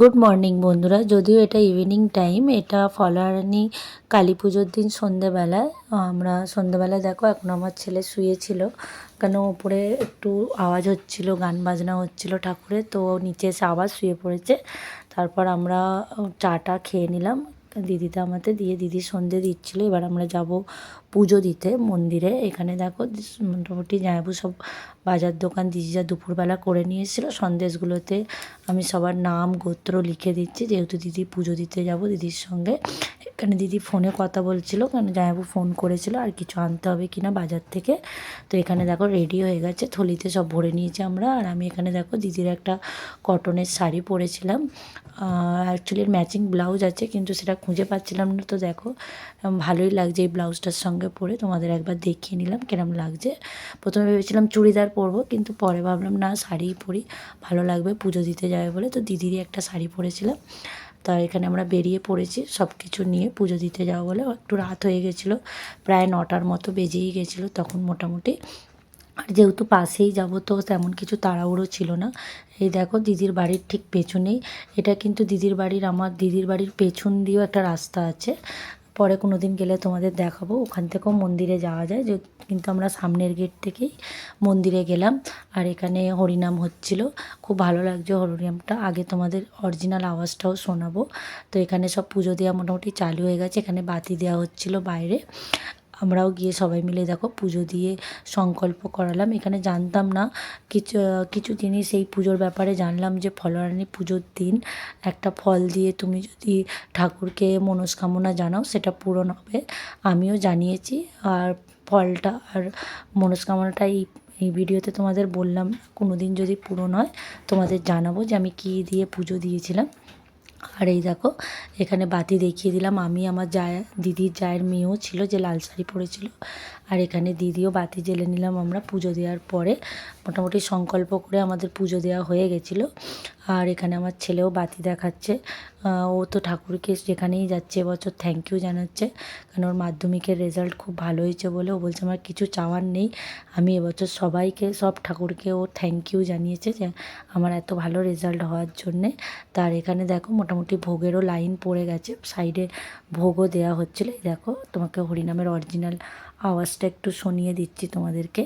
Good morning বন্ধুরা। যদিও এটা ইভিনিং টাইম এটা ফলারানি কালী পুজোর দিন সন্ধেবেলায় আমরা সন্ধেবেলায় দেখো, এখন আমার ছেলে শুয়েছিল, কেন ওপরে একটু আওয়াজ হচ্ছিল, গান বাজনা হচ্ছিল ঠাকুরের, তো নিচে এসে আবার শুয়ে পড়েছে। তারপর আমরা চাটা খেয়ে নিলাম দিদিটা আমাদের দিয়ে দিদি সন্ধে দিচ্ছিল, এবার আমরা যাব পুজো দিতে মন্দিরে। এখানে দেখো মোটামুটি জায়বু সব বাজার দোকান দিদি যা দুপুরবেলা করে নিয়ে এসেছিল। সন্দেশগুলোতে আমি সবার নাম, গোত্র লিখে দিচ্ছি, যেহেতু দিদি পুজো দিতে যাব দিদির সঙ্গে। এখানে দিদি ফোনে কথা বলছিল? কারণ জামাইবু ফোন করেছিল? আর কিছু আনতে হবে কি না বাজার থেকে? তো এখানে দেখো রেডি হয়ে গেছে। থলিতে সব ভরে নিয়েছি আমরা। আর আমি এখানে দেখো দিদির একটা কটনের শাড়ি পরেছিলাম। অ্যাকচুয়ালি ম্যাচিং ব্লাউজ আছে, কিন্তু সেটা খুঁজে পাচ্ছিলাম না। তো দেখো ভালোই লাগছে এই ব্লাউজটার সঙ্গে পরে। তোমাদের একবার দেখিয়ে নিলাম কিরম লাগছে। প্রথমে ভেবেছিলাম চুড়িদার পরবো, কিন্তু পরে ভাবলাম না, শাড়িই পরি। ভালো লাগবে, পুজো দিতে যাবে বলে। তো দিদিরই একটা শাড়ি পরেছিলাম। তা এখানে আমরা বেরিয়ে পড়েছি। সব কিছু নিয়ে পুজো দিতে যাওয়া বলে একটু রাত হয়ে গেছিল। প্রায় নটার মতো বেজেই গেছিল তখন মোটামুটি। আর যেহেতু পাশেই যাব তো তেমন কিছু তাড়াহুড়ো ছিল না। এই দেখো দিদির বাড়ির ঠিক পেছনেই। এটা কিন্তু দিদির বাড়ির আমার দিদির বাড়ির পেছন দিয়েও একটা রাস্তা আছে। পরে কোনো দিন গেলে তোমাদের দেখাবো। ওখান থেকেও মন্দিরে যাওয়া যায়। যে কিন্তু আমরা সামনের গেট থেকেই মন্দিরে গেলাম। আর এখানে হরিনাম হচ্ছিল। খুব ভালো লাগছে হরিনামটা। আগে তোমাদের অরিজিনাল আওয়াজটাও শোনাবো। তো এখানে সব পুজো দেওয়া মোটামুটি চালু হয়ে গেছে। এখানে বাতি দেওয়া হচ্ছিল বাইরে। আমরাও গিয়ে সবাই মিলে দেখো পুজো দিয়ে সংকল্প করালাম। এখানে জানতাম না কিছু কিছু জিনিস এই পুজোর ব্যাপারে জানলাম যে ফলরানি পুজোর দিন একটা ফল দিয়ে তুমি যদি ঠাকুরকে মনস্কামনা জানাও সেটা পূরণ হবে, আমিও জানিয়েছি। আর ফলটা আর মনস্কামনাটা এই এই ভিডিওতে তোমাদের বললাম কোনো দিন যদি পূরণ হয় তোমাদের জানাব যে আমি কী দিয়ে পুজো দিয়েছিলাম। আর এই দেখো, এখানে বাতি দেখিয়ে দিলাম। আমি আমার জায় দিদির জায়ের মেয়েও ছিল যে লাল শাড়ি পরেছিল। আর এখানে দিদিও বাতি জেলে নিলাম আমরা পুজো দেওয়ার পরে। মোটামুটি সংকল্প করে আমাদের পুজো দেওয়া হয়ে গেছিল। আর এখানে আমার ছেলেও বাতি দেখাচ্ছে। ও তো ঠাকুরকে যেখানেই যাচ্ছে এবছর থ্যাংক ইউ জানাচ্ছে। কারণ ওর মাধ্যমিকের রেজাল্ট খুব ভালো হয়েছে বলে ও বলছে আমার কিছু চাওয়ার নেই। আমি এবছর সবাইকে, সব ঠাকুরকে ও থ্যাংক ইউ জানিয়েছে যে আমার এত ভালো রেজাল্ট হওয়ার জন্যে। তার এখানে দেখো মোটামুটি ভোগেরও লাইন পড়ে গেছে। সাইডে ভোগও দেওয়া হচ্ছিল। দেখো তোমাকে হরিনামের অরিজিনাল আওয়াজটা একটু শুনিয়ে দিচ্ছি তোমাদেরকে।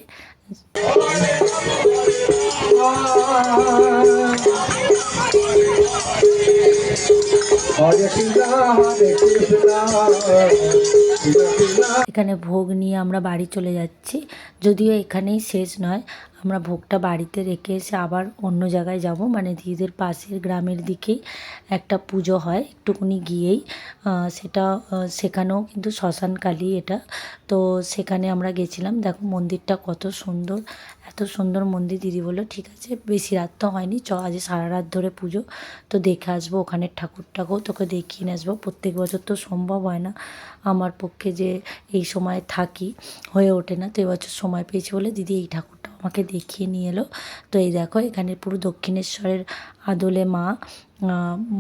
এখানে ভোগ নিয়ে আমরা বাড়ি চলে যাচ্ছি যদিও এখানেই শেষ নয়। আমরা ভোগটা বাড়িতে রেখে এসে আবার অন্য জায়গায় যাব। মানে দিদিদের পাশের গ্রামের দিকেই একটা পুজো হয় একটুকুনি গিয়েই। সেটা সেখানেও কিন্তু শ্মশানকালী এটা। তো সেখানে আমরা গেছিলাম। দেখো মন্দিরটা কত সুন্দর, এত সুন্দর মন্দির দিদি বলল, ঠিক আছে, বেশি রাত তো হয়নি, চ, আজ সারা রাত ধরে পুজো। তো দেখে আসব ওখানের ঠাকুরটাকেও, তোকে দেখিয়ে নিয়ে আসব। প্রত্যেক বছর তো সম্ভব হয় না আমার পক্ষে যে এই সময় থাকি, হয়ে ওঠে না। তো এবছর সময় পেয়েছি বলে দিদি এই ঠাকুরটা আমাকে দেখিয়ে নিয়ে এলো। তো এই দেখো এখানে পুরো দক্ষিণেশ্বরের আদলে মা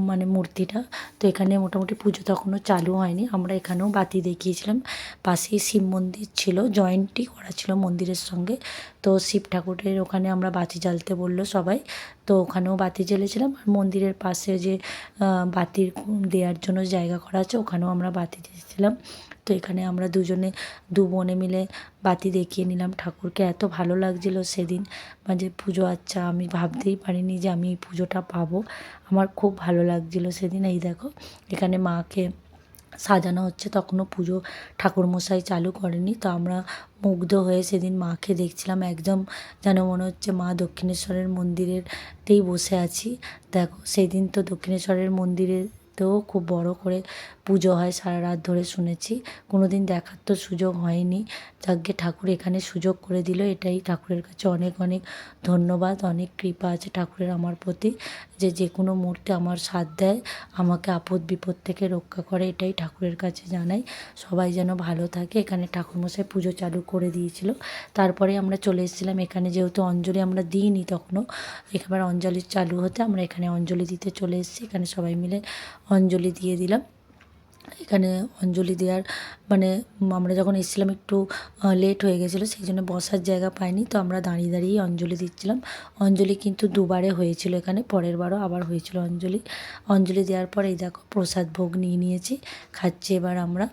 মানে মূর্তিটা। তো এখানে মোটামুটি পুজো তখনও চালু হয়নি। আমরা এখানেও বাতি দেখিয়েছিলাম। পাশেই শিব মন্দির ছিল, জয়েন্টই করা ছিল মন্দিরের সঙ্গে। তো শিব ঠাকুরের ওখানে আমরা বাতি জ্বালতে বলল সবাই। তো ওখানেও বাতি জ্বেলেছিলাম। আর মন্দিরের পাশে যে বাতির দেওয়ার জন্য জায়গা করা আছে, ওখানেও আমরা বাতি দিয়েছিলাম। তো এখানে আমরা দুজনে, দু বোনে মিলে বাতি দেখিয়ে নিলাম ঠাকুরকে। এত ভালো লাগছিল সেদিন। মানে পুজো আচ্ছা আমি ভাবতেই পারিনি যে আমি এই পুজোটা পাবো। আমার খুব ভালো লাগছিল সেদিন। এই দেখো, এখানে মাকে সাজানো হচ্ছে, তখনও পুজো ঠাকুরমশাই চালু করেনি। তো আমরা মুগ্ধ হয়ে সেদিন মাকে দেখছিলাম, একদম যেন মনে হচ্ছে মা দক্ষিণেশ্বরের মন্দিরেরতেই বসে আছি। দেখো, সেদিন তো দক্ষিণেশ্বরের মন্দিরে তেও খুব বড় করে পুজো হয়, সারা রাত ধরে শুনেছি। কোনো দিন দেখার তো সুযোগ হয়নি। যাকে ঠাকুর এখানে সুযোগ করে দিল, এটাই ঠাকুরের কাছে অনেক অনেক ধন্যবাদ, অনেক কৃপা আছে ঠাকুরের আমার প্রতি যে যে কোনো মুহূর্তে আমার সাথ দেয়, আমাকে আপদ বিপদ থেকে রক্ষা করে, এটাই ঠাকুরের কাছে জানাই। সবাই যেন ভালো থাকে। এখানে ঠাকুরমশাই পুজো চালু করে দিয়েছিল। তারপরে আমরা চলে এসেছিলাম। এখানে যেহেতু অঞ্জলি আমরা দিইনি তখনও একেবারে অঞ্জলি চালু হতে আমরা এখানে অঞ্জলি দিতে চলে এসেছি। এখানে সবাই মিলে অঞ্জলি দিয়ে দিলাম। এখানে অঞ্জলি দেওয়ার মানে আমরা যখন এসেছিলাম একটু লেট হয়ে গেছিল, সেই জন্য বসার জায়গা পাইনি, তো আমরা দাঁড়িয়ে দাঁড়িয়েই অঞ্জলি দিচ্ছিলাম। অঞ্জলি কিন্তু দুবারে হয়েছিল এখানে, পরের বারও আবার হয়েছিল অঞ্জলি। অঞ্জলি দেওয়ার পর এই দেখো প্রসাদ ভোগ নিয়ে নিয়েছি, খাচ্ছি এবার আমরা।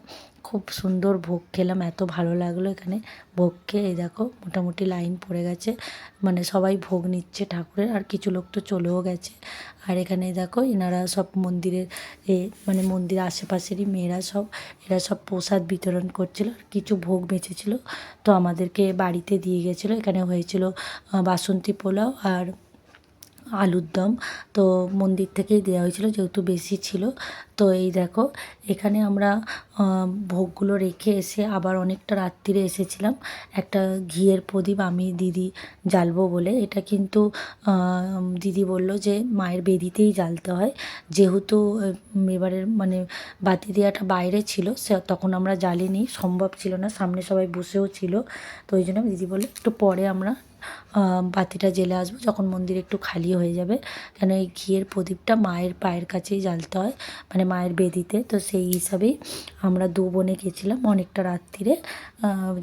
খুব সুন্দর ভোগ খেলাম, এত ভালো লাগল এখানে। ভোগ খেয়ে এই দেখো, মোটামুটি লাইন পড়ে গেছে। মানে সবাই ভোগ নিচ্ছে ঠাকুরের, আর কিছু লোক তো চলেও গেছে। আর এখানে দেখো, এনারা সব মন্দিরের এ মানে মন্দির আশেপাশেরই মেয়েরা সব, এরা সব প্রসাদ বিতরণ করছিল, আর কিছু ভোগ বেঁচেছিল। তো আমাদেরকে বাড়িতে দিয়ে গেছিল। এখানে হয়েছিল বাসন্তী পোলাও আর আলুর দম। তো মন্দির থেকেই দেওয়া হয়েছিল, যেহেতু বেশি ছিল। তো এই দেখো, এখানে আমরা ভোগগুলো রেখে এসে আবার অনেকটা রাত্রিরে এসেছিলাম। একটা ঘিয়ের প্রদীপ আমি দিদি জ্বালবো বলে। এটা কিন্তু দিদি বলল যে মায়ের বেদিতেই জ্বালতে হয়। যেহেতু এবারের মানে বাতি দেওয়াটা বাইরে ছিল, সে তখন আমরা জ্বালিনি, সম্ভব ছিল না। সামনে সবাই বসেও ছিল। তো ওই জন্য দিদি বলল, একটু পরে আমরা বাতিটা জেলে আসব, যখন মন্দির একটু খালি হয়ে যাবে। কেন এই ঘিয়ের প্রদীপটা মায়ের পায়ের কাছেই জ্বালতে হয় মানে মায়ের বেদিতে। তো সেই হিসাবেই আমরা দু বোনে গেছিলাম অনেকটা রাত্রিরে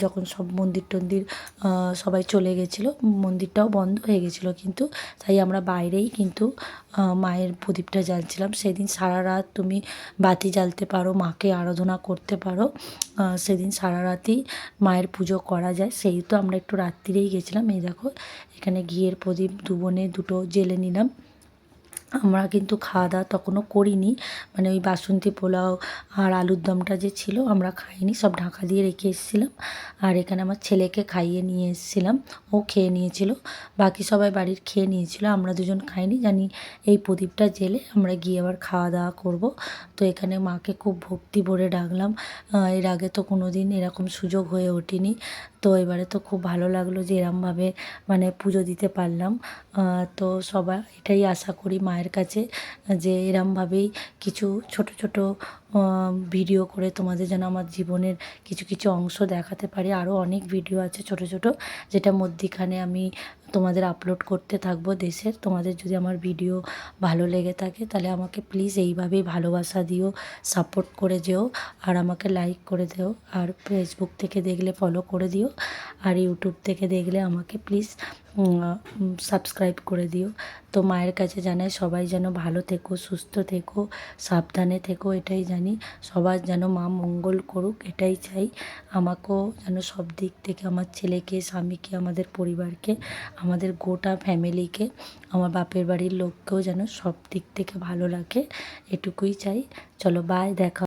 যখন সব মন্দির টন্দির সবাই চলে গেছিল, মন্দিরটাও বন্ধ হয়ে গেছিল কিন্তু, তাই আমরা বাইরেই কিন্তু মায়ের প্রদীপটা জ্বালছিলাম। সেদিন সারা রাত তুমি বাতি জ্বালতে পারো, মাকে আরাধনা করতে পারো সেদিন সারা রাতই মায়ের পুজো করা যায়। সেই তো আমরা একটু রাত্রিরেই গেছিলাম, এই দেখো এখানে ঘিয়ের প্রদীপ দুবনে দুটো জেলে নিলাম। আমরা কিন্তু খাওয়া দাওয়া তখনও করিনি। মানে ওই বাসন্তী পোলাও আর আলুর দমটা যে ছিল আমরা খাইনি, সব ঢাকা দিয়ে রেখে এসেছিলাম। আর এখানে আমার ছেলেকে খাইয়ে নিয়ে এসেছিলাম। ও খেয়ে নিয়েছিল। বাকি সবাই বাড়ির খেয়ে নিয়েছিল। আমরা দুজন খাইনি। জানি এই প্রদীপটা জেলে আমরা গিয়ে আবার খাওয়া দাওয়া করব। তো এখানে মাকে খুব ভক্তি ভরে ডাকলাম। এর আগে তো কোনো দিন এরকম সুযোগ হয়ে ওঠেনি। তো এবারে তো খুব ভালো লাগল যে এরমভাবে মানে পুজো দিতে পারলাম। তো সবাই এটাই আশা করি মায়ের কাছে যে এরমভাবেই কিছু ছোট ছোট ভিডিও করে তোমাদের যেন আমার জীবনের কিছু কিছু অংশ দেখাতে পারি। আরও অনেক ভিডিও আছে ছোট ছোট, যেটা মধ্যিখানে আমি তোমাদের আপলোড করতে থাকব দেশের তোমাদের যদি আমার ভিডিও ভালো লেগে থাকে, তাহলে আমাকে প্লিজ এইভাবেই ভালোবাসা দিও সাপোর্ট করে যেও, আর আমাকে লাইক করে দেও। আর ফেসবুক থেকে দেখলে ফলো করে দিও, আর ইউটিউব থেকে দেখলে আমাকে প্লিজ সাবস্ক্রাইব করে দিও। তো মায়ের কাছে জানাই, সবাই যেন ভালো থেকো, সুস্থ থেকো, সাবধানে থেকো, এটাই জানি, সবার যেন মা মঙ্গল করুক, এটাই চাই। আমাকেও যেন সব দিক থেকে আমার ছেলেকে, স্বামীকে, আমাদের পরিবারকে, আমাদের গোটা ফ্যামিলিকে, আমার বাপের বাড়ির লোককেও যেন সব দিক থেকে ভালো লাগে এটুকুই চাই। চলো বাই দেখা